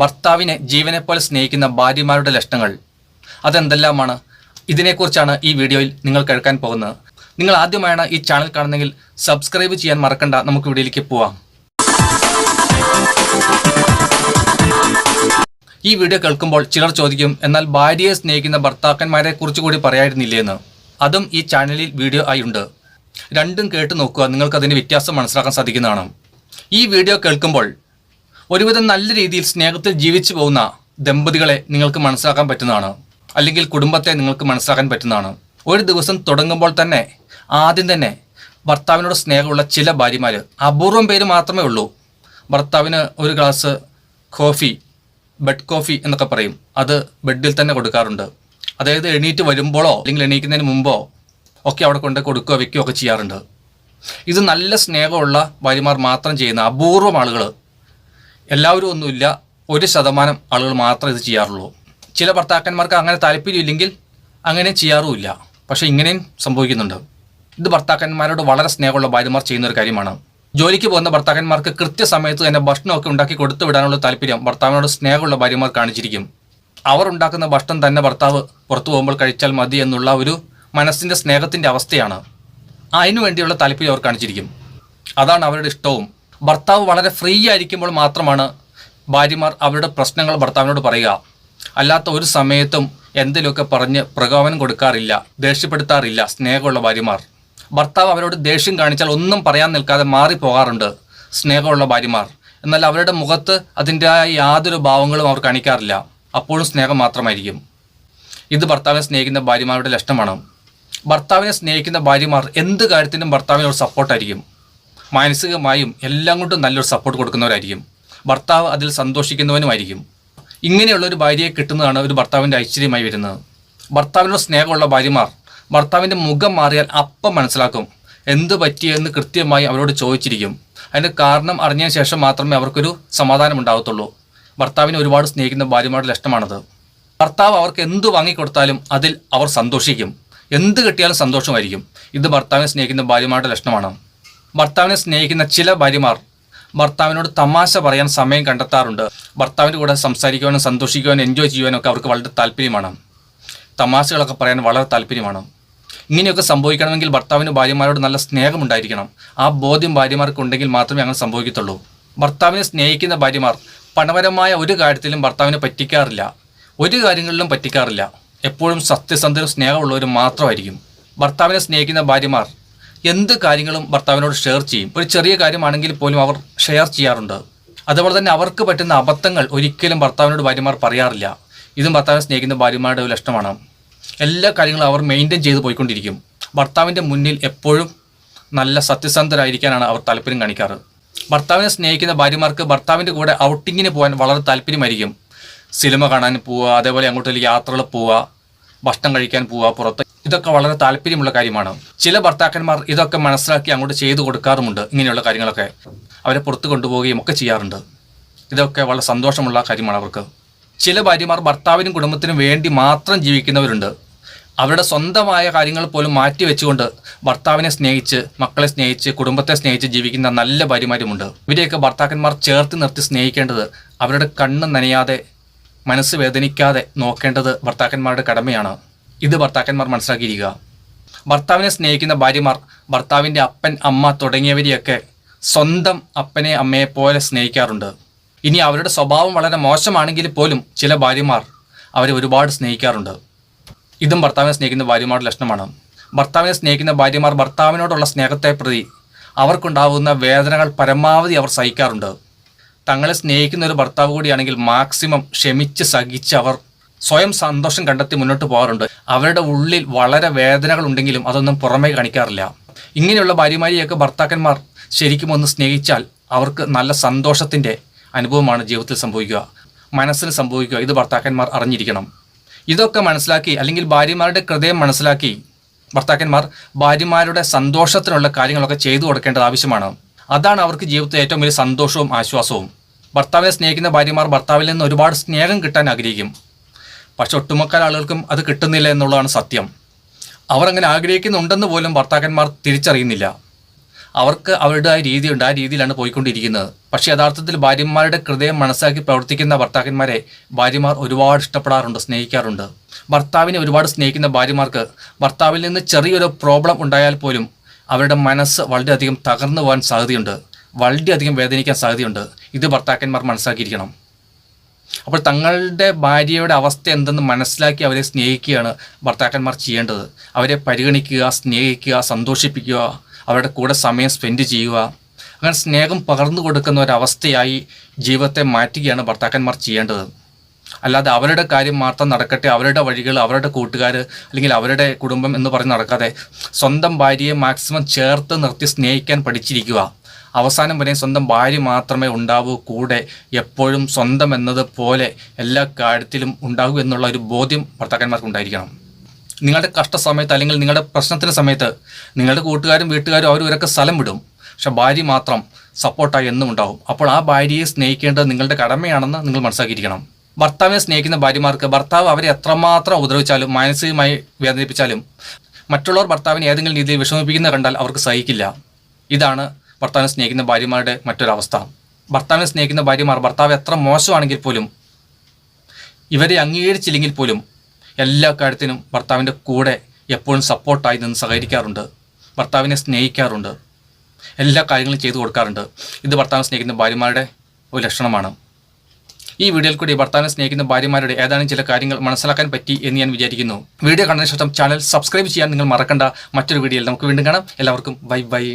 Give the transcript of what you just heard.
ഭർത്താവിനെ ജീവനെപ്പോലെ സ്നേഹിക്കുന്ന ഭാര്യമാരുടെ ലക്ഷണങ്ങൾ. അതെന്തെല്ലാമാണ്? ഇതിനെക്കുറിച്ചാണ് ഈ വീഡിയോയിൽ നിങ്ങൾ കേൾക്കാൻ പോകുന്നത്. നിങ്ങൾ ആദ്യമായാണ് ഈ ചാനൽ കാണുന്നതെങ്കിൽ സബ്സ്ക്രൈബ് ചെയ്യാൻ മറക്കണ്ട. നമുക്ക് വീഡിയോയിലേക്ക് പോവാം. ഈ വീഡിയോ കേൾക്കുമ്പോൾ ചിലർ ചോദിക്കും എന്നാൽ ഭാര്യയെ സ്നേഹിക്കുന്ന ഭർത്താക്കന്മാരെ കുറിച്ച് കൂടി പറയായിരുന്നില്ലേ എന്ന് അതും ഈ ചാനലിൽ വീഡിയോ ആയി ഉണ്ട്. രണ്ടും കേട്ട് നോക്കുക. നിങ്ങൾക്ക് അതിന് വ്യത്യാസം മനസ്സിലാക്കാൻ സാധിക്കുന്നതാണ്. ഈ വീഡിയോ കേൾക്കുമ്പോൾ ഒരുവിധം നല്ല രീതിയിൽ സ്നേഹത്തിൽ ജീവിച്ചു പോകുന്ന ദമ്പതികളെ നിങ്ങൾക്ക് മനസ്സിലാക്കാൻ പറ്റുന്നതാണ്. അല്ലെങ്കിൽ കുടുംബത്തെ നിങ്ങൾക്ക് മനസ്സിലാക്കാൻ പറ്റുന്നതാണ്. ഒരു ദിവസം തുടങ്ങുമ്പോൾ തന്നെ ആദ്യം തന്നെ ഭർത്താവിനോട് സ്നേഹമുള്ള ചില ഭാര്യമാർ അപൂർവം പേര് മാത്രമേ ഉള്ളൂ. ഭർത്താവിന് ഒരു ഗ്ലാസ് കോഫി ബെഡ് കോഫി എന്നൊക്കെ പറയും. അത് ബെഡിൽ തന്നെ കൊടുക്കാറുണ്ട്. അതായത് എണീറ്റ് വരുമ്പോഴോ അല്ലെങ്കിൽ എണീക്കുന്നതിന് മുമ്പോ ഒക്കെ അവിടെ കൊണ്ട് കൊടുക്കുകയോ വെക്കുകയോ ഒക്കെ ചെയ്യാറുണ്ട്. ഇത് നല്ല സ്നേഹമുള്ള ഭാര്യമാർ മാത്രം ചെയ്യുന്ന അപൂർവം ആളുകൾ എല്ലാവരും ഒന്നുമില്ല. ഒരു ശതമാനം ആളുകൾ മാത്രമേ ഇത് ചെയ്യാറുള്ളൂ. ചില ഭർത്താക്കന്മാർക്ക് അങ്ങനെ താല്പര്യമില്ലെങ്കിൽ അങ്ങനെ ചെയ്യാറുമില്ല. പക്ഷേ ഇങ്ങനെയും സംഭവിക്കുന്നുണ്ട്. ഇത് ഭർത്താക്കന്മാരോട് വളരെ സ്നേഹമുള്ള ഭാര്യമാർ ചെയ്യുന്ന ഒരു കാര്യമാണ്. ജോലിക്ക് പോകുന്ന ഭർത്താക്കന്മാർക്ക് കൃത്യസമയത്ത് തന്നെ ഭക്ഷണമൊക്കെ ഉണ്ടാക്കി കൊടുത്തു വിടാനുള്ള താല്പര്യം ഭർത്താവിനോട് സ്നേഹമുള്ള ഭാര്യമാർ കാണിച്ചിരിക്കും. അവർ ഉണ്ടാക്കുന്ന ഭക്ഷണം തന്നെ ഭർത്താവ് പുറത്തു പോകുമ്പോൾ കഴിച്ചാൽ മതി എന്നുള്ള ഒരു മനസ്സിന്റെ സ്നേഹത്തിന്റെ അവസ്ഥയാണ്. അതിനു വേണ്ടിയുള്ള താല്പര്യം അവർ കാണിച്ചിരിക്കും. അതാണ് അവരുടെ ഇഷ്ടവും. ഭർത്താവ് വളരെ ഫ്രീ ആയിരിക്കുമ്പോൾ മാത്രമാണ് ഭാര്യമാർ അവരുടെ പ്രശ്നങ്ങൾ ഭർത്താവിനോട് പറയുക. അല്ലാത്ത ഒരു സമയത്തും എന്തെങ്കിലുമൊക്കെ പറഞ്ഞ് പ്രകോപനം കൊടുക്കാറില്ല ദേഷ്യപ്പെടുത്താറില്ല സ്നേഹമുള്ള ഭാര്യമാർ. ഭർത്താവ് അവരോട് ദേഷ്യം കാണിച്ചാൽ ഒന്നും പറയാൻ നിൽക്കാതെ മാറിപ്പോകാറുണ്ട് സ്നേഹമുള്ള ഭാര്യമാർ. എന്നാൽ അവരുടെ മുഖത്ത് അതിന്റെതായ യാതൊരു ഭാവങ്ങളും അവർ കാണിക്കാറില്ല. അപ്പോഴും സ്നേഹം മാത്രമായിരിക്കും. ഇത് ഭർത്താവിനെ സ്നേഹിക്കുന്ന ഭാര്യമാരുടെ ലക്ഷണമാണ്. ഭർത്താവിനെ സ്നേഹിക്കുന്ന ഭാര്യമാർ എന്ത് കാര്യത്തിനും ഭർത്താവിനോട് സപ്പോർട്ടായിരിക്കും മാനസികമായും എല്ലാം കൊണ്ടും നല്ലൊരു സപ്പോർട്ട് കൊടുക്കുന്നവരായിരിക്കും. ഭർത്താവ് അതിൽ സന്തോഷിക്കുന്നവനുമായിരിക്കും. ഇങ്ങനെയുള്ള ഒരു ഭാര്യയെ കിട്ടുന്നതാണ് ഒരു ഭർത്താവിന്റെ ഐശ്വര്യമായി വരുന്നത്. ഭർത്താവിനോട് സ്നേഹമുള്ള ഭാര്യമാർ ഭർത്താവിന്റെ മുഖം മാറിയാൽ അപ്പം മനസ്സിലാക്കും എന്ത് പറ്റിയെന്ന് കൃത്യമായി അവരോട് ചോദിച്ചിരിക്കും. അതിന്റെ കാരണം അറിഞ്ഞതിന് ശേഷം മാത്രമേ അവർക്കൊരു സമാധാനം ഉണ്ടാകത്തുള്ളൂ. ഭർത്താവിനെ ഒരുപാട് സ്നേഹിക്കുന്ന ഭാര്യമാരുടെ ലക്ഷണമാണത്. ഭർത്താവ് അവർക്ക് എന്ത് വാങ്ങിക്കൊടുത്താലും അതിൽ അവർ സന്തോഷിക്കും. എന്ത് കിട്ടിയാലും സന്തോഷമായിരിക്കും. ഇത് ഭർത്താവിനെ സ്നേഹിക്കുന്ന ഭാര്യമാരുടെ ലക്ഷണമാണ്. ഭർത്താവിനെ സ്നേഹിക്കുന്ന ചില ഭാര്യമാർ ഭർത്താവിനോട് തമാശ പറയാൻ സമയം കണ്ടെത്താറുണ്ട്. ഭർത്താവിന്റെ കൂടെ സംസാരിക്കുവാനും സന്തോഷിക്കുവാനും എൻജോയ് ചെയ്യുവാനും ഒക്കെ അവർക്ക് വളരെ താല്പര്യമാണ്. തമാശകളൊക്കെ പറയാൻ വളരെ താല്പര്യമാണ്. ഇങ്ങനെയൊക്കെ സംഭവിക്കണമെങ്കിൽ ഭർത്താവിന് ഭാര്യമാരോട് നല്ല സ്നേഹമുണ്ടായിരിക്കണം. ആ ബോധ്യം ഭാര്യമാർക്ക് ഉണ്ടെങ്കിൽ മാത്രമേ അങ്ങനെ സംഭവിക്കത്തുള്ളൂ. ഭർത്താവിനെ സ്നേഹിക്കുന്ന ഭാര്യമാർ പണപരമായ ഒരു കാര്യത്തിലും ഭർത്താവിനെ പറ്റിക്കാറില്ല. ഒരു കാര്യങ്ങളിലും പറ്റിക്കാറില്ല. എപ്പോഴും സത്യസന്ധരും സ്നേഹമുള്ളവരും മാത്രമായിരിക്കും. ഭർത്താവിനെ സ്നേഹിക്കുന്ന ഭാര്യമാർ എന്ത് കാര്യങ്ങളും ഭർത്താവിനോട് ഷെയർ ചെയ്യും. ഒരു ചെറിയ കാര്യമാണെങ്കിൽ പോലും അവർ ഷെയർ ചെയ്യാറുണ്ട്. അതുപോലെ തന്നെ അവർക്ക് പറ്റുന്ന അബദ്ധങ്ങൾ ഒരിക്കലും ഭർത്താവിനോട് ഭാര്യമാർ പറയാറില്ല. ഇതും ഭർത്താവിനെ സ്നേഹിക്കുന്ന ഭാര്യമാരുടെ ഒരു ലക്ഷണമാണ്. എല്ലാ കാര്യങ്ങളും അവർ മെയിന്റെയിൻ ചെയ്ത് പോയിക്കൊണ്ടിരിക്കും. ഭർത്താവിന്റെ മുന്നിൽ എപ്പോഴും നല്ല സത്യസന്ധരായിരിക്കാനാണ് അവർ താല്പര്യം കാണിക്കാറ്. ഭർത്താവിനെ സ്നേഹിക്കുന്ന ഭാര്യമാർക്ക് ഭർത്താവിന്റെ കൂടെ ഔട്ടിങ്ങിന് പോകാൻ വളരെ താല്പര്യമായിരിക്കും. സിനിമ കാണാൻ പോവുക അതേപോലെ അങ്ങോട്ട് യാത്രകൾ പോവുക ഭക്ഷണം കഴിക്കാൻ പോവുക പുറത്ത് ഇതൊക്കെ വളരെ താല്പര്യമുള്ള കാര്യമാണ്. ചില ഭർത്താക്കന്മാർ ഇതൊക്കെ മനസ്സിലാക്കി അങ്ങോട്ട് ചെയ്തു കൊടുക്കാറുമുണ്ട് ഇങ്ങനെയുള്ള കാര്യങ്ങളൊക്കെ. അവരെ പുറത്ത് കൊണ്ടുപോവുകയും ഒക്കെ ചെയ്യാറുണ്ട്. ഇതൊക്കെ വളരെ സന്തോഷമുള്ള കാര്യമാണ് അവർക്ക്. ചില ഭാര്യമാർ ഭർത്താവിനും കുടുംബത്തിനും വേണ്ടി മാത്രം ജീവിക്കുന്നവരുണ്ട്. അവരുടെ സ്വന്തമായ കാര്യങ്ങൾ പോലും മാറ്റി വെച്ചുകൊണ്ട് ഭർത്താവിനെ സ്നേഹിച്ച് മക്കളെ സ്നേഹിച്ച് കുടുംബത്തെ സ്നേഹിച്ച് ജീവിക്കുന്ന നല്ല ഭാര്യമാരുമുണ്ട്. ഇവരെയൊക്കെ ഭർത്താക്കന്മാർ ചേർത്ത് നിർത്തി സ്നേഹിക്കേണ്ടത് അവരുടെ കണ്ണ് നനയാതെ മനസ്സ് വേദനിക്കാതെ നോക്കേണ്ടത് ഭർത്താക്കന്മാരുടെ കടമയാണ്. ഇത് ഭർത്താക്കന്മാർ മനസ്സിലാക്കിയിരിക്കുക. ഭർത്താവിനെ സ്നേഹിക്കുന്ന ഭാര്യമാർ ഭർത്താവിന്റെ അപ്പൻ അമ്മ തുടങ്ങിയവരെയൊക്കെ സ്വന്തം അപ്പനെ അമ്മയെ പോലെ സ്നേഹിക്കാറുണ്ട്. ഇനി അവരുടെ സ്വഭാവം വളരെ മോശമാണെങ്കിൽ പോലും ചില ഭാര്യമാർ അവരെ ഒരുപാട് സ്നേഹിക്കാറുണ്ട്. ഇതും ഭർത്താവിനെ സ്നേഹിക്കുന്ന ഭാര്യമാരുടെ ലക്ഷണമാണ്. ഭർത്താവിനെ സ്നേഹിക്കുന്ന ഭാര്യമാർ ഭർത്താവിനോടുള്ള സ്നേഹത്തെ പ്രതി അവർക്കുണ്ടാകുന്ന വേദനകൾ പരമാവധി അവർ സഹിക്കാറുണ്ട്. തങ്ങളെ സ്നേഹിക്കുന്ന ഒരു ഭർത്താവ് കൂടിയാണെങ്കിൽ മാക്സിമം ക്ഷമിച്ച് സഹിച്ച് അവർ സ്വയം സന്തോഷം കണ്ടെത്തി മുന്നോട്ട് പോകാറുണ്ട്. അവരുടെ ഉള്ളിൽ വളരെ വേദനകൾ ഉണ്ടെങ്കിലും അതൊന്നും പുറമേ കാണിക്കാറില്ല. ഇങ്ങനെയുള്ള ഭാര്യമാരെയൊക്കെ ഭർത്താക്കന്മാർ ശരിക്കും ഒന്ന് സ്നേഹിച്ചാൽ അവർക്ക് നല്ല സന്തോഷത്തിന്റെ അനുഭവമാണ് ജീവിതത്തിൽ സംഭവിക്കുക. മനസ്സിന് സംഭവിക്കുക. ഇത് ഭർത്താക്കന്മാർ അറിഞ്ഞിരിക്കണം. ഇതൊക്കെ മനസ്സിലാക്കി അല്ലെങ്കിൽ ഭാര്യമാരുടെ ഹൃദയം മനസ്സിലാക്കി ഭർത്താക്കന്മാർ ഭാര്യമാരുടെ സന്തോഷത്തിനുള്ള കാര്യങ്ങളൊക്കെ ചെയ്തു കൊടുക്കേണ്ടത് ആവശ്യമാണ്. അതാണ് അവർക്ക് ജീവിതത്തിൽ ഏറ്റവും വലിയ സന്തോഷവും ആശ്വാസവും. ഭർത്താവിനെ സ്നേഹിക്കുന്ന ഭാര്യമാർ ഭർത്താവിൽ നിന്ന് ഒരുപാട് സ്നേഹം കിട്ടാൻ ആഗ്രഹിക്കും. പക്ഷെ ഒട്ടുമുക്കാൽ ആളുകൾക്കും അത് കിട്ടുന്നില്ല എന്നുള്ളതാണ് സത്യം. അവർ അങ്ങനെ ആഗ്രഹിക്കുന്നുണ്ടെന്ന് പോലും ഭർത്താക്കന്മാർ തിരിച്ചറിയുന്നില്ല. അവർക്ക് അവരുടേതായ രീതിയുണ്ട്. ആ രീതിയിലാണ് പോയിക്കൊണ്ടിരിക്കുന്നത്. പക്ഷേ യഥാർത്ഥത്തിൽ ഭാര്യമാരുടെ ഹൃദയം മനസ്സാക്കി പ്രവർത്തിക്കുന്ന ഭർത്താക്കന്മാരെ ഭാര്യമാർ ഒരുപാട് ഇഷ്ടപ്പെടാറുണ്ട് സ്നേഹിക്കാറുണ്ട്. ഭർത്താവിനെ ഒരുപാട് സ്നേഹിക്കുന്ന ഭാര്യമാർക്ക് ഭർത്താവിൽ നിന്ന് ചെറിയൊരു പ്രോബ്ലം ഉണ്ടായാൽ പോലും അവരുടെ മനസ്സ് വളരെയധികം തകർന്നു പോകാൻ സാധ്യതയുണ്ട്. വളരെയധികം വേദനിക്കാൻ സാധ്യതയുണ്ട്. ഇത് ഭർത്താക്കന്മാർ മനസ്സിലാക്കിയിരിക്കണം. അപ്പോൾ തങ്ങളുടെ ഭാര്യയുടെ അവസ്ഥ എന്തെന്ന് മനസ്സിലാക്കി അവരെ സ്നേഹിക്കുകയാണ് ഭർത്താക്കന്മാർ ചെയ്യേണ്ടത്. അവരെ പരിഗണിക്കുക സ്നേഹിക്കുക സന്തോഷിപ്പിക്കുക അവരുടെ കൂടെ സമയം സ്പെൻഡ് ചെയ്യുക. അങ്ങനെ സ്നേഹം പകർന്നു കൊടുക്കുന്ന ഒരവസ്ഥയായി ജീവിതത്തെ മാറ്റുകയാണ് ഭർത്താക്കന്മാർ ചെയ്യേണ്ടത്. അല്ലാതെ അവരുടെ കാര്യം മാത്രം നടക്കട്ടെ അവരുടെ വഴികൾ അവരുടെ കൂട്ടുകാർ അല്ലെങ്കിൽ അവരുടെ കുടുംബം എന്ന് പറഞ്ഞ് നടക്കാതെ സ്വന്തം ഭാര്യയെ മാക്സിമം ചേർത്ത് നിർത്തി സ്നേഹിക്കാൻ പഠിച്ചിരിക്കുക. അവസാനം വരെ സ്വന്തം ഭാര്യ മാത്രമേ ഉണ്ടാവൂ കൂടെ എപ്പോഴും സ്വന്തം എന്നത് പോലെ എല്ലാ കാര്യത്തിലും ഉണ്ടാകൂ എന്നുള്ള ഒരു ബോധ്യം ഭർത്താക്കന്മാർക്ക് ഉണ്ടായിരിക്കണം. നിങ്ങളുടെ കഷ്ട സമയത്ത് അല്ലെങ്കിൽ നിങ്ങളുടെ പ്രശ്നത്തിന് സമയത്ത് നിങ്ങളുടെ കൂട്ടുകാരും വീട്ടുകാരും അവരും ഇവരൊക്കെ സ്ഥലം വിടും. പക്ഷെ ഭാര്യ മാത്രം സപ്പോർട്ടായി എന്നും ഉണ്ടാവും. അപ്പോൾ ആ ഭാര്യയെ സ്നേഹിക്കേണ്ടത് നിങ്ങളുടെ കടമയാണെന്ന് നിങ്ങൾ മനസ്സിലാക്കിയിരിക്കണം. ഭർത്താവിനെ സ്നേഹിക്കുന്ന ഭാര്യമാർക്ക് ഭർത്താവ് അവരെ എത്രമാത്രം ഉപദ്രവിച്ചാലും മാനസികമായി വേദനിപ്പിച്ചാലും മറ്റുള്ളവർ ഭർത്താവിനെ ഏതെങ്കിലും രീതിയിൽ വിഷമിപ്പിക്കുന്ന കണ്ടാൽ അവർക്ക് സഹിക്കില്ല. ഇതാണ് ഭർത്താവിനെ സ്നേഹിക്കുന്ന ഭാര്യമാരുടെ മറ്റൊരവസ്ഥ. ഭർത്താവിനെ സ്നേഹിക്കുന്ന ഭാര്യമാർ ഭർത്താവ് എത്ര മോശമാണെങ്കിൽ പോലും ഇവരെ അംഗീകരിച്ചില്ലെങ്കിൽ പോലും എല്ലാ കാര്യത്തിനും ഭർത്താവിന്റെ കൂടെ എപ്പോഴും സപ്പോർട്ടായി നിന്ന് സഹകരിക്കാറുണ്ട്. ഭർത്താവിനെ സ്നേഹിക്കാറുണ്ട്. എല്ലാ കാര്യങ്ങളും ചെയ്തു കൊടുക്കാറുണ്ട്. ഇത് ഭർത്താവിനെ സ്നേഹിക്കുന്ന ഭാര്യമാരുടെ ഒരു ലക്ഷണമാണ്. ഈ വീഡിയോയിൽ കൂടി ഭർത്താവിനെ സ്നേഹിക്കുന്ന ഭാര്യമാരുടെ ഏതാനും ചില കാര്യങ്ങൾ മനസ്സിലാക്കാൻ പറ്റി എന്ന് ഞാൻ വിചാരിക്കുന്നു. വീഡിയോ കണ്ടതിന് ശേഷം ചാനൽ സബ്സ്ക്രൈബ് ചെയ്യാൻ നിങ്ങൾ മറക്കണ്ട. മറ്റൊരു വീഡിയോയിൽ നമുക്ക് വീണ്ടും കാണാം. എല്ലാവർക്കും ബൈ ബൈ.